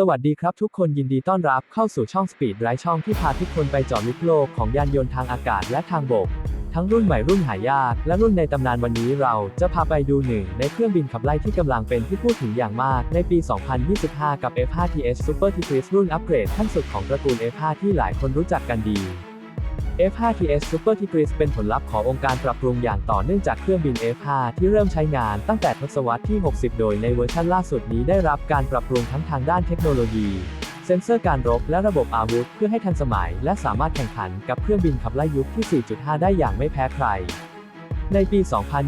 สวัสดีครับทุกคนยินดีต้อนรับเข้าสู่ช่อง Speed ไร้ช่องที่พาทุกคนไปเจาะลึกโลกของยานยนต์ทางอากาศและทางบก ทั้งรุ่นใหม่รุ่นหายาก และรุ่นในตำนานวันนี้เราจะพาไปดูหนึ่งในเครื่องบินขับไล่ที่กำลังเป็นที่พูดถึงอย่างมากในปี 2025 กับ F5TS Super Tigris รุ่นอัปเกรดขั้นสุดของตระกูล F5 ที่หลายคนรู้จักกันดี F5TS Super Tigris เป็นผลลัพธ์ขององค์การปรับปรุงอย่างต่อเนื่องจากเครื่องบิน F5 ที่เริ่มใช้งานตั้งแต่ทศวรรษที่ 60 โดยในเวอร์ชันล่าสุดนี้ได้รับการปรับปรุงทั้งทางด้านเทคโนโลยี เซ็นเซอร์การรบและระบบอาวุธ เพื่อให้ทันสมัย และสามารถแข่งขันกับเครื่องบินขับไล่ยุคที่ 4.5 ได้อย่างไม่แพ้ใคร ในปี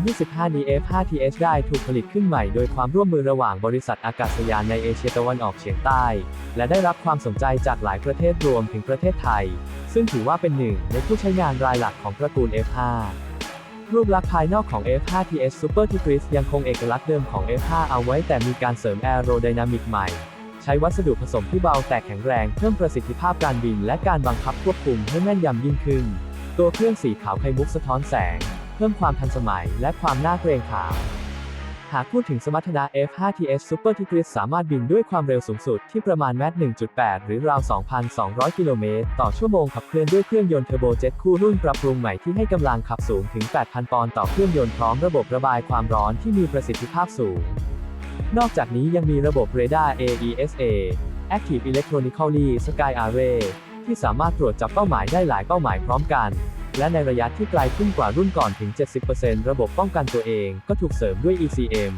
2025 นี้ F5TS ได้ถูกผลิตขึ้นใหม่โดยความร่วมมือระหว่างบริษัทอากาศยานในเอเชียตะวันออกเฉียงใต้ และได้รับความสนใจจากหลายประเทศรวมถึงประเทศไทย ซึ่งถือว่าเป็นหนึ่งในผู้ใช้งานรายหลักของตระกูล F5 รูปลักษณ์ภายนอกของ F5TS Super Tigris ยังคงเอกลักษณ์เดิมของ F5 เอาไว้แต่มีการเสริมแอโรไดนามิกใหม่ ใช้วัสดุผสมที่เบาแต่แข็งแรงเพิ่มประสิทธิภาพการบิน และการบังคับควบคุมให้แม่นยำยิ่งขึ้น ตัวเครื่องสีขาวไข่มุกสะท้อนแสง พิ่มความทันสมัย และความน่าเกรงขาม หากพูดถึงสมรรถนะ F5TS Super Tigris สามารถบินด้วยความเร็วสูงสุดที่ประมาณแมต1.8 หรือราว 2,200 กิโลเมตรต่อชั่วโมงขับเคลื่อนด้วยเครื่องยนต์เทอร์โบเจ็ตคู่รุ่นปรับปรุงใหม่ที่ให้กำลังขับสูงถึง 8,000 ปอนด์ต่อเครื่องยนต์พร้อมระบบระบายความร้อนที่มีประสิทธิภาพสูง นอกจากนี้ยังมีระบบเรดาร์ AESA Active Electronically Sky Array ที่สามารถตรวจจับเป้าหมายได้หลายเป้าหมายพร้อมกัน และในระยะที่ไกลขึ้นกว่ารุ่นก่อนถึง 70%ระบบป้องกันตัวเองก็ถูกเสริมด้วย ECM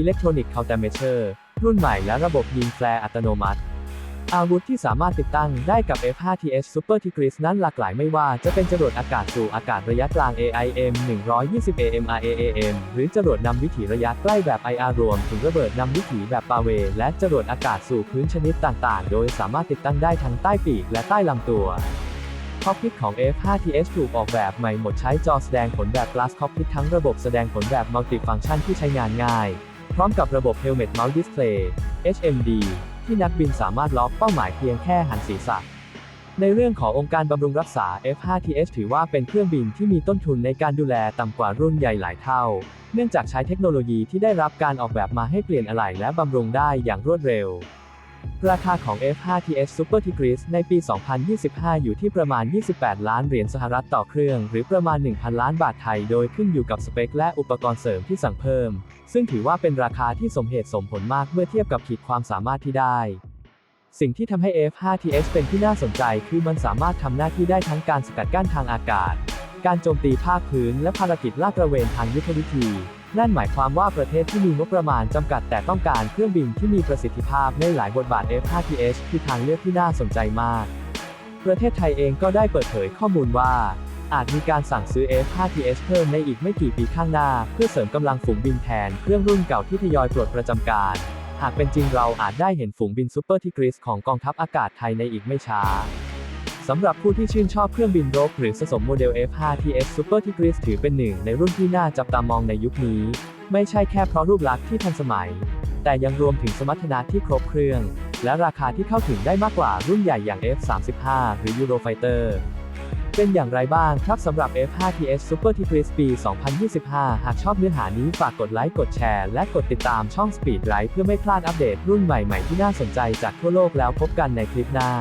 Electronic Countermeasure รุ่นใหม่และระบบยิงแฟร์อัตโนมัติ อาวุธที่สามารถติดตั้งได้กับ F5TS Super Tigris นั้นหลากหลายไม่ว่าจะเป็นจรวดอากาศสู่อากาศระยะกลาง AIM 120 AMRAAM หรือจรวดนำวิถีระยะใกล้แบบ IR รวม ถึงระเบิดนำวิถีแบบปาเว และจรวดอากาศสู่พื้นชนิดต่างๆ โดยสามารถติดตั้งได้ทั้งใต้ปีกและใต้ลำตัว คอกพิทของ F5TS ถูกออกแบบใหม่หมดใช้จอแสดงผลแบบ Glass Cockpit ทั้งระบบแสดงผลแบบ Multi-Function ที่ใช้งานง่าย พร้อมกับระบบ Helmet Mount Display HMD ที่นักบินสามารถล็อกเป้าหมายเพียงแค่หันศีรษะในเรื่องขององค์การบำรุงรักษา F5TS ถือว่าเป็นเครื่องบินที่มีต้นทุนในการดูแลต่ำกว่ารุ่นใหญ่หลายเท่า เนื่องจากใช้เทคโนโลยีที่ได้รับการออกแบบมาให้เปลี่ยนอะไหล่และบำรุงได้อย่างรวดเร็ว ราคาของ F5TS Super Tigris ในปี 2025 อยู่ที่ประมาณ 28 ล้านเหรียญสหรัฐต่อเครื่อง หรือประมาณ 1,000 ล้านบาทไทย โดยขึ้นอยู่กับสเปคและอุปกรณ์เสริมที่สั่งเพิ่ม ซึ่งถือว่าเป็นราคาที่สมเหตุสมผลมากเมื่อเทียบกับขีดความสามารถที่ได้ สิ่งที่ทำให้ F5TS เป็นที่น่าสนใจคือมันสามารถทำหน้าที่ได้ทั้งการสกัดกั้นทางอากาศ การโจมตีภาคพื้น และภารกิจลาดตระเวนทางยุทธวิธี นั่นหมายความว่าประเทศที่มีงบประมาณจำกัดแต่ต้องการเครื่องบินที่มีประสิทธิภาพในหลายบทบาท F5TS คือทางเลือกที่น่าสนใจมาก ประเทศไทยเองก็ได้เปิดเผยข้อมูลว่า อาจมีการสั่งซื้อ F5TS เพิ่มในอีกไม่กี่ปีข้างหน้า เพื่อเสริมกำลังฝูงบินแทนเครื่องรุ่นเก่าที่ทยอยปลดประจำการ หากเป็นจริงเราอาจได้เห็นฝูงบินซูเปอร์ทิกริสของกองทัพอากาศไทยในอีกไม่ช้า สำหรับผู้ที่ชื่นชอบเครื่องบินรบหรือสะสมโมเดล F5TS Super Tigris ถือเป็นหนึ่งในรุ่นที่น่าจับตามองในยุคนี้ ไม่ใช่แค่เพราะรูปลักษณ์ที่ทันสมัย แต่ยังรวมถึงสมรรถนะที่ครบเครื่อง และราคาที่เข้าถึงได้มากกว่ารุ่นใหญ่อย่าง F35 หรือ Eurofighter เป็นอย่างไรบ้างครับสำหรับ F5TS Super Tigris ปี 2025 หากชอบเนื้อหานี้ฝากกดไลค์ กดแชร์ และกดติดตามช่อง Speed Ride เพื่อไม่พลาดอัปเดตรุ่นใหม่ๆที่น่าสนใจจากทั่วโลกแล้วพบกันในคลิปหน้า